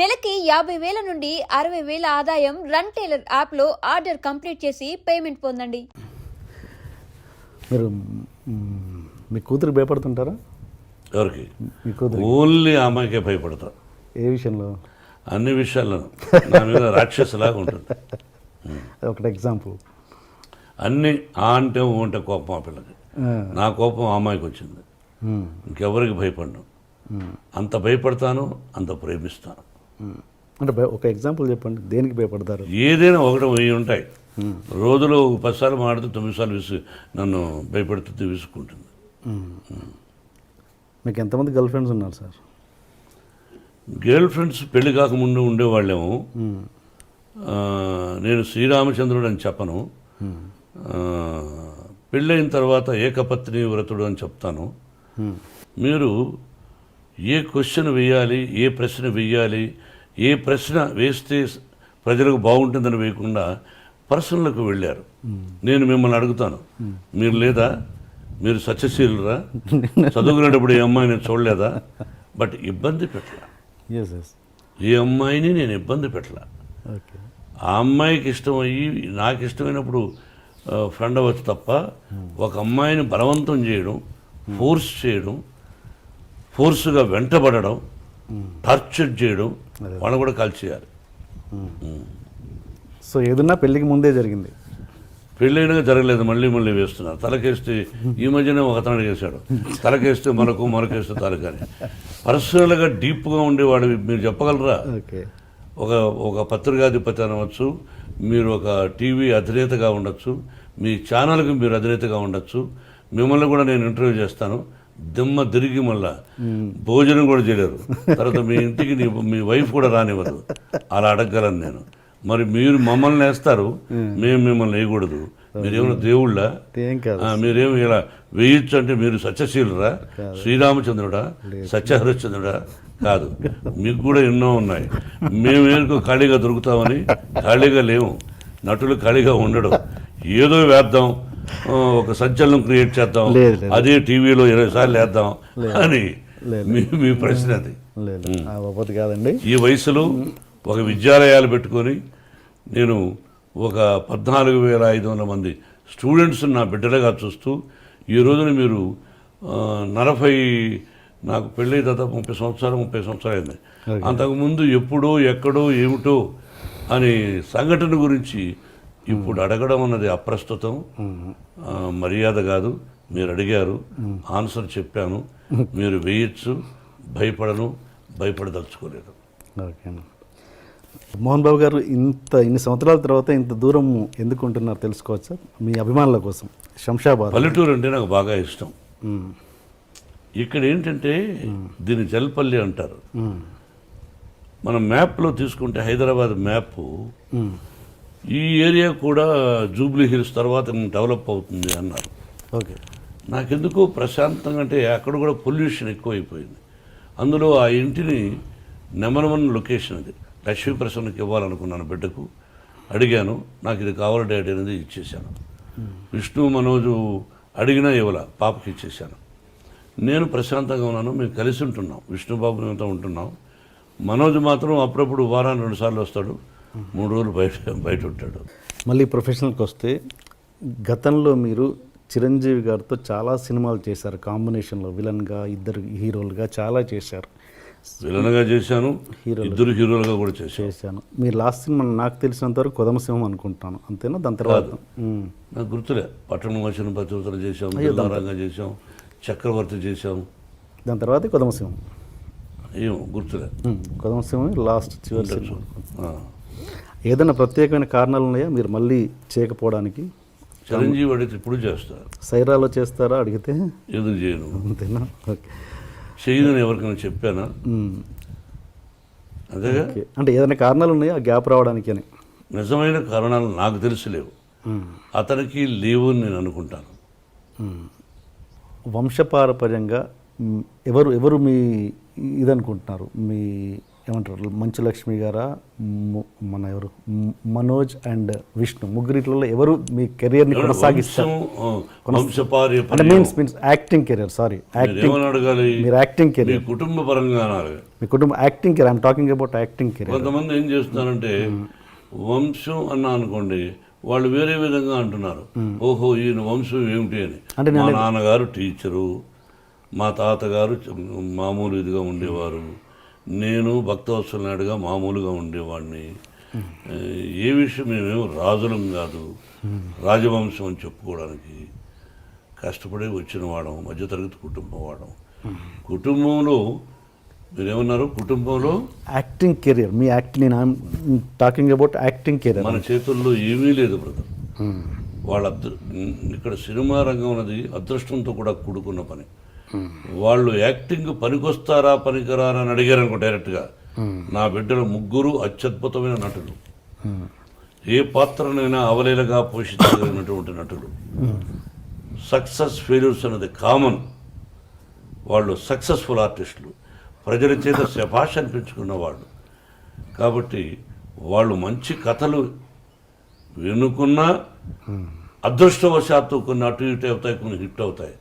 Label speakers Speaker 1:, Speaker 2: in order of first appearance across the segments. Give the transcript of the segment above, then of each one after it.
Speaker 1: నెలకి యాభై వేల నుండి అరవై వేల ఆదాయం రన్ టైలర్ యాప్లో ఆర్డర్ కంప్లీట్ చేసి పేమెంట్ పొందండి.
Speaker 2: మీరు మ్, కూతురు భయపడుతుంటారా?
Speaker 3: ఎవరికి?
Speaker 2: మీ కూతురు
Speaker 3: ఓన్లీ అమ్మాయికే భయపడతా.
Speaker 2: ఏ విషయంలో?
Speaker 3: అన్ని విషయాలను నా మీద రాక్షసులాగా ఉంటుంది.
Speaker 2: ఒకటి ఎగ్జాంపుల్.
Speaker 3: అన్ని ఆ అంటే ఊ అంటే కోపం ఆ పిల్లకి. నా కోపం ఆ అమ్మాయికి వచ్చింది. ఇంకెవరికి భయపడను. అంత భయపడతాను అంత ప్రేమిస్తాను.
Speaker 2: అంటే ఒక ఎగ్జాంపుల్ చెప్పండి. దేనికి భయపడతారు?
Speaker 3: ఏదైనా ఒకటి వెయ్యి ఉంటాయి. రోజులో ఒక పదిసార్లు మాడితే తొమ్మిది సార్లు విసు నన్ను భయపెడుతుంది విసుక్కుంటుంది.
Speaker 2: మీకు ఎంతమంది గర్ల్ ఫ్రెండ్స్ ఉన్నారు సార్?
Speaker 3: గర్ల్ ఫ్రెండ్స్ పెళ్ళి కాకముందు ఉండేవాళ్ళేమో. నేను శ్రీరామచంద్రుడు అని చెప్పను. పెళ్ళైన తర్వాత ఏకపత్ని వ్రతుడు అని చెప్తాను. మీరు ఏ క్వశ్చన్ వేయాలి ఏ ప్రశ్న వేయాలి ఏ ప్రశ్న వేస్తే ప్రజలకు బాగుంటుందని వేయకుండా పర్సనల్కు వెళ్ళారు. నేను మిమ్మల్ని అడుగుతాను. మీరు లేదా? మీరు సత్యశీలురా? చదువుకునేటప్పుడు ఏ అమ్మాయిని చూడలేదా? బట్ ఇబ్బంది పెట్టలా. ఏ అమ్మాయిని నేను ఇబ్బంది పెట్టలా. ఆ అమ్మాయికి ఇష్టం అయ్యి నాకు ఇష్టమైనప్పుడు ఫ్రెండ్ అవ్వచ్చు తప్ప ఒక అమ్మాయిని బలవంతం చేయడం ఫోర్స్ చేయడం ఫోర్స్గా వెంటబడడం టార్చర్ చేయడం వాళ్ళని కూడా కాల్చేయాలి.
Speaker 2: సో ఏదన్నా పెళ్ళికి ముందే జరిగింది.
Speaker 3: పెళ్ళైనా జరగలేదు మళ్ళీ మళ్ళీ వేస్తున్నారు. తలకేస్తే ఈ మధ్యనే ఒక అతను అడిగేశాడు. తలకేస్తే మనకు మరకేస్తే తలకని. పర్సనల్గా డీప్గా ఉండేవాడు మీరు చెప్పగలరా?
Speaker 2: ఓకే.
Speaker 3: ఒక ఒక పత్రికాధిపతి అనవచ్చు మీరు ఒక టీవీ అధినేతగా ఉండొచ్చు మీ ఛానల్కి మీరు అధినేతగా ఉండొచ్చు మిమ్మల్ని కూడా నేను ఇంటర్వ్యూ చేస్తాను. దిమ్మ తిరిగి మళ్ళా భోజనం కూడా చేయలేరు. తర్వాత మీ ఇంటికి మీ వైఫ్ కూడా రానివ్వదు. అలా అడగగలను నేను. మరి మీరు మమ్మల్ని వేస్తారు మేము మిమ్మల్ని వేయకూడదు. మీరేమైనా దేవుళ్ళ? మీరేమి ఇలా వేయొచ్చు అంటే మీరు సత్యశీలురా? శ్రీరామచంద్రుడా? సత్యహరిశ్చంద్రుడా? కాదు. మీకు కూడా ఎన్నో ఉన్నాయి. మేము ఎందుకు ఖాళీగా దొరుకుతామని? ఖాళీగా లేవు నటులు ఖాళీగా ఉండడం. ఏదో వేద్దాం. ఒక సంచలనం క్రియేట్ చేద్దాం. అదే టీవీలో ఇరవై సార్లు వేద్దాం అని. మీ ప్రశ్న అది.
Speaker 2: కాదండి.
Speaker 3: ఈ వయసులో ఒక విద్యాలయాలు పెట్టుకొని నేను ఒక పద్నాలుగు వేల ఐదు వందల మంది స్టూడెంట్స్ నా బిడ్డలుగా చూస్తూ ఈ రోజున మీరు నలభై నాకు పెళ్ళి దాదాపు ముప్పై సంవత్సరాలు ముప్పై సంవత్సరాలు అయింది. అంతకుముందు ఎప్పుడో ఎక్కడో ఏమిటో అని సంఘటన గురించి ఇప్పుడు అడగడం అన్నది అప్రస్తుతం. మర్యాద కాదు. మీరు అడిగారు. ఆన్సర్ చెప్పాను. మీరు వేయచ్చు. భయపడను. భయపడదలుచుకోలేదు.
Speaker 2: మోహన్ బాబు గారు ఇంత ఇన్ని సంవత్సరాల తర్వాత ఇంత దూరం ఎందుకు ఉంటున్నారు తెలుసుకోవచ్చా? మీ అభిమానుల కోసం. శంషాబాద్
Speaker 3: పల్లెటూరు అంటే నాకు బాగా ఇష్టం. ఇక్కడ ఏంటంటే దీన్ని జల్పల్లి అంటారు. మనం మ్యాప్లో తీసుకుంటే హైదరాబాద్ మ్యాప్. ఈ ఏరియా కూడా జూబ్లీ హిల్స్ తర్వాత డెవలప్ అవుతుంది అన్నారు.
Speaker 2: ఓకే.
Speaker 3: నాకెందుకో ప్రశాంతంగా అంటే అక్కడ కూడా పొల్యూషన్ ఎక్కువైపోయింది. అందులో ఆ ఇంటిని నెంబర్ వన్ లొకేషన్ అది. లక్ష్మీ ప్రసన్నకి ఇవ్వాలనుకున్నాను బిడ్డకు. అడిగాను నాకు ఇది కావాలి డాడీ అనేది ఇచ్చేశాను. విష్ణు మనోజు అడిగినా ఇవ్వాల పాపకి ఇచ్చేశాను. నేను ప్రశాంతంగా ఉన్నాను మేము కలిసి ఉంటున్నాం. విష్ణుబాబు మేమంతా ఉంటున్నాం. మనోజ్ మాత్రం అప్పుడప్పుడు వారానికి రెండు సార్లు వస్తాడు. మూడు రోజులు బయట బయట ఉంటాడు.
Speaker 2: మళ్ళీ ప్రొఫెషనల్కి వస్తే గతంలో మీరు చిరంజీవి గారితో చాలా సినిమాలు చేశారు. కాంబినేషన్లో విలన్గా ఇద్దరు హీరోలుగా చాలా చేశారు.
Speaker 3: విలన్గా చేశాను ఇద్దరు హీరోలుగా కూడా చేశాను.
Speaker 2: చేశాను. మీరు లాస్ట్ సినిమా నాకు తెలిసినంత వరకు కొదమసింహం అనుకుంటాను. అంతేనా? దాని తర్వాత.
Speaker 3: నాకు గుర్తులే. పట్టణం వచ్చిన పతివతలు చేసాం జిల్లారంగా చేసాం చక్రవర్తి చేసాం
Speaker 2: దాని తర్వాత కొదమసింహం
Speaker 3: ఏం గుర్తులే.
Speaker 2: కొదమసింహం లాస్ట్ చివరి. ఏదైనా ప్రత్యేకమైన కారణాలు ఉన్నాయా? మీరు మళ్ళీ చేయకపోవడానికి?
Speaker 3: చిరంజీవి అడిగితే ఇప్పుడు చేస్తారు.
Speaker 2: సైరాలో చేస్తారా? అడిగితే?
Speaker 3: ఎందుకు చేయను?
Speaker 2: అంతేనా? ఓకే.
Speaker 3: చేయను ఎవరికైనా చెప్పానా?
Speaker 2: ఓకే. అంటే ఏదైనా కారణాలు ఉన్నాయా? ఆ గ్యాప్ రావడానికి అని.
Speaker 3: నిజమైన కారణాలు నాకు తెలిసి లేవు. అతనికి లేవు అని నేను అనుకుంటాను.
Speaker 2: వంశపారపర్యంగా ఎవరు ఎవరు మీ ఇదనుకుంటున్నారు? మీ ఏమంటారు? మంచు లక్ష్మి గారా మన ఎవరు? మనోజ్ అండ్ విష్ణు. ముగ్గురిట్లో ఎవరు మీ కెరియర్ని కొనసాగిస్తారు? అంటే means means acting career sorry acting. మీరు యాక్టింగ్ కెరియర్.
Speaker 3: కుటుంబ పరంగా
Speaker 2: మీ కుటుంబం acting career I'm talking about acting career.
Speaker 3: కొంతమంది ఏం చేస్తున్నారంటే వంశం అన్నా అనుకోండి వాళ్ళు వేరే విధంగా అంటున్నారు. ఓహో ఈయన వంశం ఏమిటి అని.
Speaker 2: అంటే
Speaker 3: మా నాన్నగారు టీచరు మా తాతగారు మామూలు ఇదిగా ఉండేవారు. నేను భక్తవత్సల నాయుడుగా మామూలుగా ఉండేవాడిని. ఏ, ఏ విషయం మేమేమో రాజులం కాదు. రాజవంశం అని చెప్పుకోవడానికి కష్టపడి వచ్చిన వాడం మధ్యతరగతి కుటుంబం వాడం కుటుంబంలో మీరేమన్నారు? కుటుంబంలో?
Speaker 2: యాక్టింగ్ కెరియర్ మీ యాక్ట్ నేను టాకింగ్ అబౌట్ యాక్టింగ్ కెరియర్
Speaker 3: మన చేతుల్లో ఏమీ లేదు బ్రదర్ వాళ్ళ ఇక్కడ సినిమా రంగం అనేది అదృష్టంతో కూడా కూడుకున్న పని. వాళ్ళు యాక్టింగ్ పనికొస్తారా పనికిరారా అని అడిగారు అనుకో డైరెక్ట్గా. నా బిడ్డలు ముగ్గురు అత్యద్భుతమైన నటులు. ఏ పాత్రనైనా అవలీలగా పోషించగలిగినటువంటి నటులు. సక్సెస్ ఫెయిల్యూర్స్ అనేది కామన్. వాళ్ళు సక్సెస్ఫుల్ ఆర్టిస్టులు. ప్రజల చేత శభాష్ అనిపించుకున్న వాళ్ళు. కాబట్టి వాళ్ళు మంచి కథలు వినుకున్నా అదృష్టవశాత్తు కొన్ని అటు ఇటు అవుతాయి కొన్ని హిట్ అవుతాయి.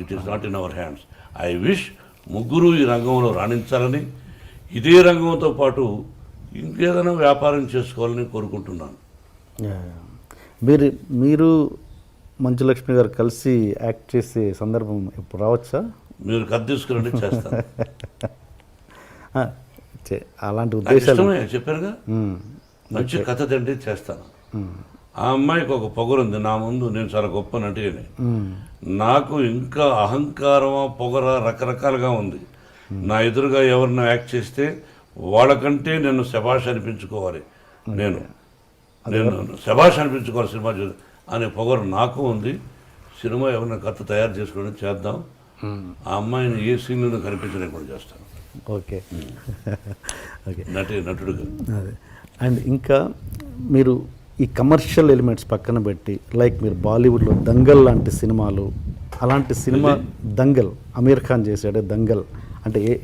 Speaker 3: It is not in our hands I wish ముగ్గురు ఈ రంగంలో రాణించాలని ఇదే రంగంతో పాటు ఇంకేదైనా వ్యాపారం చేసుకోవాలని కోరుకుంటున్నాను.
Speaker 2: మీరు మీరు మంచు లక్ష్మి గారు కలిసి యాక్ట్ చేసే సందర్భం ఇప్పుడు రావచ్చా?
Speaker 3: మీరు కథ తీసుకురండి చేస్తాను.
Speaker 2: అలాంటి ఉద్దేశాలు
Speaker 3: చెప్పానుగా
Speaker 2: మ్మ్.
Speaker 3: మంచి కథ తండ్రి చేస్తాను. ఆ అమ్మాయికి ఒక పొగరుంది నా ముందు నేను చాలా గొప్ప నటిని. నాకు ఇంకా అహంకారమా పొగర రకరకాలుగా ఉంది. నా ఎదురుగా ఎవరినో యాక్ట్ చేస్తే వాళ్ళకంటే నేను శభాష్ అనిపించుకోవాలి. నేను. నేను శభాష్ అనిపించుకోవాలి సినిమా చూ అనే పొగరు నాకు ఉంది. సినిమా ఎవరైనా కథ తయారు చేసుకోవడం చేద్దాం. ఆ అమ్మాయిని ఏ సీన్లను కనిపించలేకుండా చేస్తాను.
Speaker 2: ఓకే. ఓకే.
Speaker 3: నటి నటుడుగా.
Speaker 2: అదే. అండ్ ఇంకా మీరు ఈ కమర్షియల్ ఎలిమెంట్స్ పక్కన పెట్టి లైక్ మీరు బాలీవుడ్లో దంగల్ లాంటి సినిమాలు అలాంటి సినిమా దంగల్ అమీర్ ఖాన్ చేశాడే దంగల్. అంటే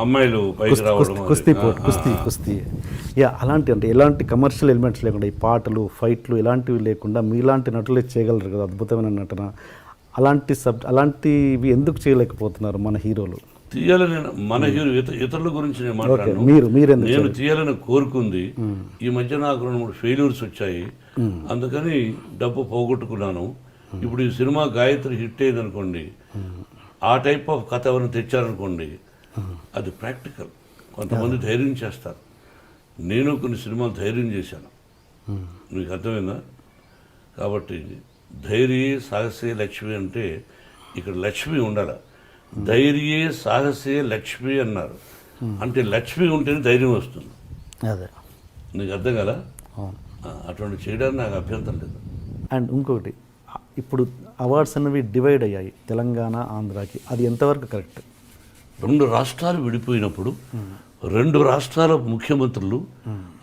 Speaker 3: అమ్మాయిలు
Speaker 2: కుస్తీ- కుస్తీ-. కుస్తీ. యా అలాంటి అంటే ఎలాంటి కమర్షియల్ ఎలిమెంట్స్ లేకుండా ఈ పాటలు ఫైట్లు ఇలాంటివి లేకుండా మీలాంటి నటులే చేయగలరు కదా అద్భుతమైన నటన. అలాంటి సబ్ అలాంటివి ఎందుకు చేయలేకపోతున్నారు మన హీరోలు?
Speaker 3: తీయాలని మన హీరో ఇత- ఇతరుల గురించి నేను మాట్లాడను. నేను తీయాలని కోరుకుంది. ఈ మధ్య నాకు రెండు మూడు ఫెయిల్యూర్స్ వచ్చాయి. అందుకని డబ్బు పోగొట్టుకున్నాను. ఇప్పుడు ఈ సినిమా గాయత్రి హిట్ అయింది అనుకోండి ఆ టైప్ ఆఫ్ కథ ఎవరైనా తెచ్చారనుకోండి అది ప్రాక్టికల్. కొంతమంది ధైర్యం చేస్తారు. నేను కొన్ని సినిమాలు ధైర్యం చేశాను. మీకు అర్థమైందా? కాబట్టి ధైర్యే సాహసే లక్ష్మి అంటే ఇక్కడ లక్ష్మి ఉండాలి. ధైర్యే సాహసే లక్ష్మి అన్నారు. అంటే లక్ష్మి ఉంటేనే ధైర్యం వస్తుంది.
Speaker 2: అదే.
Speaker 3: నీకు అర్థం కదా? అటువంటి చేయడానికి నాకు అభ్యంతరం లేదు.
Speaker 2: అండ్ ఇంకొకటి ఇప్పుడు అవార్డ్స్ అనేవి డివైడ్ అయ్యాయి తెలంగాణ ఆంధ్రాకి. అది ఎంతవరకు కరెక్ట్?
Speaker 3: రెండు రాష్ట్రాలు విడిపోయినప్పుడు రెండు రాష్ట్రాల ముఖ్యమంత్రులు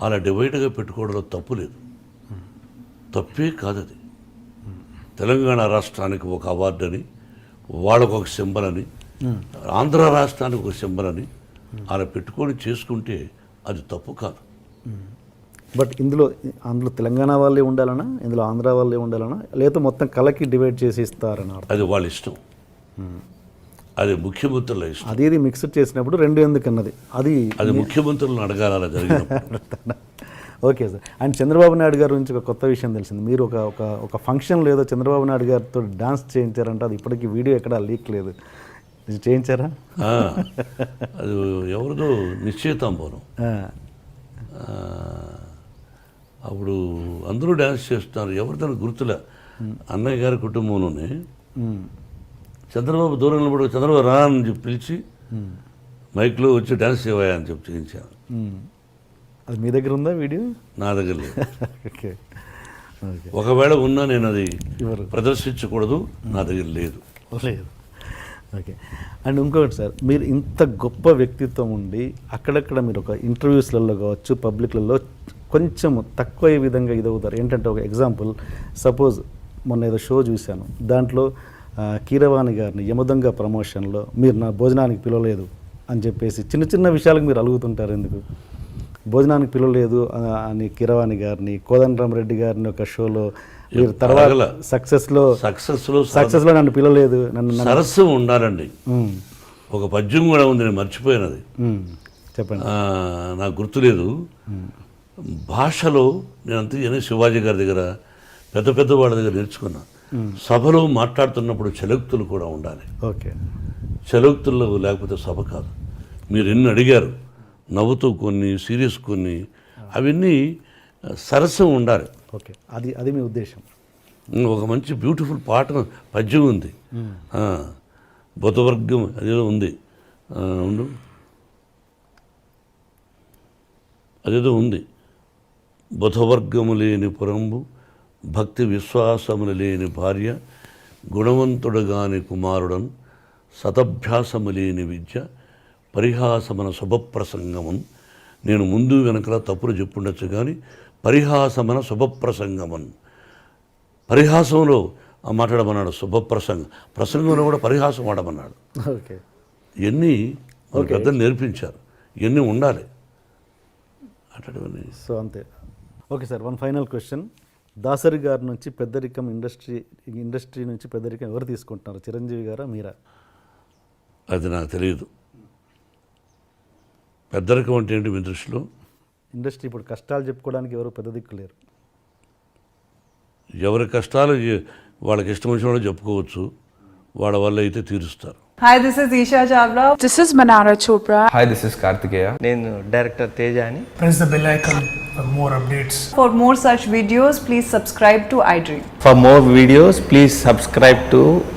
Speaker 3: అలా డివైడ్గా పెట్టుకోవడంలో తప్పు లేదు. తప్పే కాదది. తెలంగాణ రాష్ట్రానికి ఒక అవార్డు అని వాళ్ళకు ఒక సింబల్ అని ఆంధ్ర రాష్ట్రానికి ఒక సింబల్ అని అలా పెట్టుకొని చేసుకుంటే అది తప్పు కాదు.
Speaker 2: బట్ ఇందులో అందులో తెలంగాణ వాళ్ళే ఉండాలనా? ఇందులో ఆంధ్ర వాళ్ళే ఉండాలనా? లేదా మొత్తం కలకి డివైడ్ చేసి ఇస్తారని
Speaker 3: అది వాళ్ళ ఇష్టం. అది ముఖ్యమంత్రుల ఇష్టం.
Speaker 2: అది ఇది మిక్స్డ్ చేసినప్పుడు రెండు ఎందుకు అన్నది అది
Speaker 3: అది ముఖ్యమంత్రులను అడగాలి జరిగినప్పుడు.
Speaker 2: Okay sir. And Chandrababu Naidu గారి గురించి ఒక కొత్త విషయం తెలిసింది. మీరు ఒక ఒక ఒక ఫంక్షన్లో ఏదో చంద్రబాబు నాయుడు గారితో డాన్స్ చేయించారంటే అది ఇప్పటికీ వీడియో ఎక్కడా లీక్ లేదు. చేయించారా?
Speaker 3: అది ఎవరిదో నిశ్చయితాంబరం
Speaker 2: ఆ,
Speaker 3: ఆ, అప్పుడు అందరూ డ్యాన్స్ చేస్తున్నారు. ఎవరితో గుర్తులే. అన్నయ్య గారి కుటుంబంలోనే చంద్రబాబు దూరం నిలబడి చంద్రబాబు రా అని చెప్పి పిలిచి మైక్లో వచ్చి డ్యాన్స్ చేయవా అని చెప్పి చేయించాను.
Speaker 2: అది మీ దగ్గర ఉందా వీడియో?
Speaker 3: నా దగ్గర లేదు
Speaker 2: ఓకే.
Speaker 3: ఒకవేళ ఉన్నా నేను అది ప్రదర్శించకూడదు నా దగ్గర లేదు.
Speaker 2: లేదు. ఓకే. అండ్ ఇంకొకటి సార్ మీరు ఇంత గొప్ప వ్యక్తిత్వం ఉండి అక్కడక్కడ మీరు ఒక ఇంటర్వ్యూస్లలో కావచ్చు పబ్లిక్లలో కొంచెం తక్కువ విధంగా ఇదవుతారు. ఏంటంటే ఒక ఎగ్జాంపుల్ సపోజ్ మొన్న ఏదో షో చూశాను. దాంట్లో కీరవాణి గారిని యమదొంగ ప్రమోషన్లో మీరు నా భోజనానికి పిలవలేదు అని చెప్పేసి చిన్న చిన్న విషయాలకు మీరు అలుగుతుంటారు ఎందుకు? భోజనానికి పిలవలేదు అని కిరవాణి గారిని కోదండరామరెడ్డి గారిని ఒక షోలో మీరు తర్వాత. సక్సెస్లో
Speaker 3: సక్సెస్లో
Speaker 2: సక్సెస్లో నన్ను పిలవలేదు నన్ను నన్ను-
Speaker 3: సరస్సు ఉండాలండి. ఒక పద్యం కూడా ఉంది నేను మర్చిపోయినది.
Speaker 2: చెప్పండి.
Speaker 3: నాకు గుర్తులేదు. భాషలో నేను అంతే శివాజీ గారి దగ్గర పెద్ద పెద్ద వాళ్ళ దగ్గర నేర్చుకున్నా. సభలో మాట్లాడుతున్నప్పుడు చలోక్తులు కూడా ఉండాలి.
Speaker 2: ఓకే.
Speaker 3: చలోక్తుల్లో లేకపోతే సభ కాదు. మీరు ఎన్ని అడిగారు? నవ్వుతూ కొన్ని సీరియస్ కొన్ని అవన్నీ సరస్సం ఉండాలి.
Speaker 2: ఓకే. అది అది మీ ఉద్దేశం.
Speaker 3: ఒక మంచి బ్యూటిఫుల్ పాట పద్యం ఉంది. బుధవర్గం అదేదో ఉంది. ఉండు. అదేదో ఉంది. బుధవర్గము లేని పురంబు భక్తి విశ్వాసములు లేని భార్య గుణవంతుడుగాని కుమారుడన్ సతభ్యాసము లేని విద్య పరిహాసమన శుభప్రసంగమన్. నేను ముందు వెనకల తప్పులు చెప్పుండొచ్చు కానీ పరిహాసమన శుభప్రసంగమన్. పరిహాసంలో మాట్లాడమన్నాడు శుభప్రసంగం. ప్రసంగంలో కూడా పరిహాసం వాడమన్నాడు.
Speaker 2: ఓకే.
Speaker 3: ఇవన్నీ మన పెద్దలు నేర్పించారు. ఇవన్నీ ఉండాలి.
Speaker 2: సో అంతే. Okay sir one final question. Dasari గారి నుంచి పెద్దరికం ఇండస్ట్రీ ఇండస్ట్రీ నుంచి పెద్దరికం ఎవరు తీసుకుంటున్నారు? చిరంజీవి గారా మీరా?
Speaker 3: అది నాకు తెలియదు. పెద్ద రకం అంటే మీ దృష్టిలో?
Speaker 2: ఇండస్ట్రీ ఇప్పుడు కష్టాలు చెప్పుకోవడానికి ఎవరు పెద్ద దిక్కు లేరు.
Speaker 3: ఎవరి కష్టాలు వాళ్ళకి ఇష్టం వచ్చిన వాళ్ళు చెప్పుకోవచ్చు. వాళ్ళ వల్ల అయితే తీరుస్తారు.
Speaker 4: Hi this is Esha Chawla
Speaker 5: this is Manara Chopra
Speaker 6: hi this is Karthikeya
Speaker 7: నేను డైరెక్టర్ తేజ అని.
Speaker 8: Press the bell icon for more updates
Speaker 4: for more such videos please subscribe to iDream
Speaker 7: for more videos please subscribe to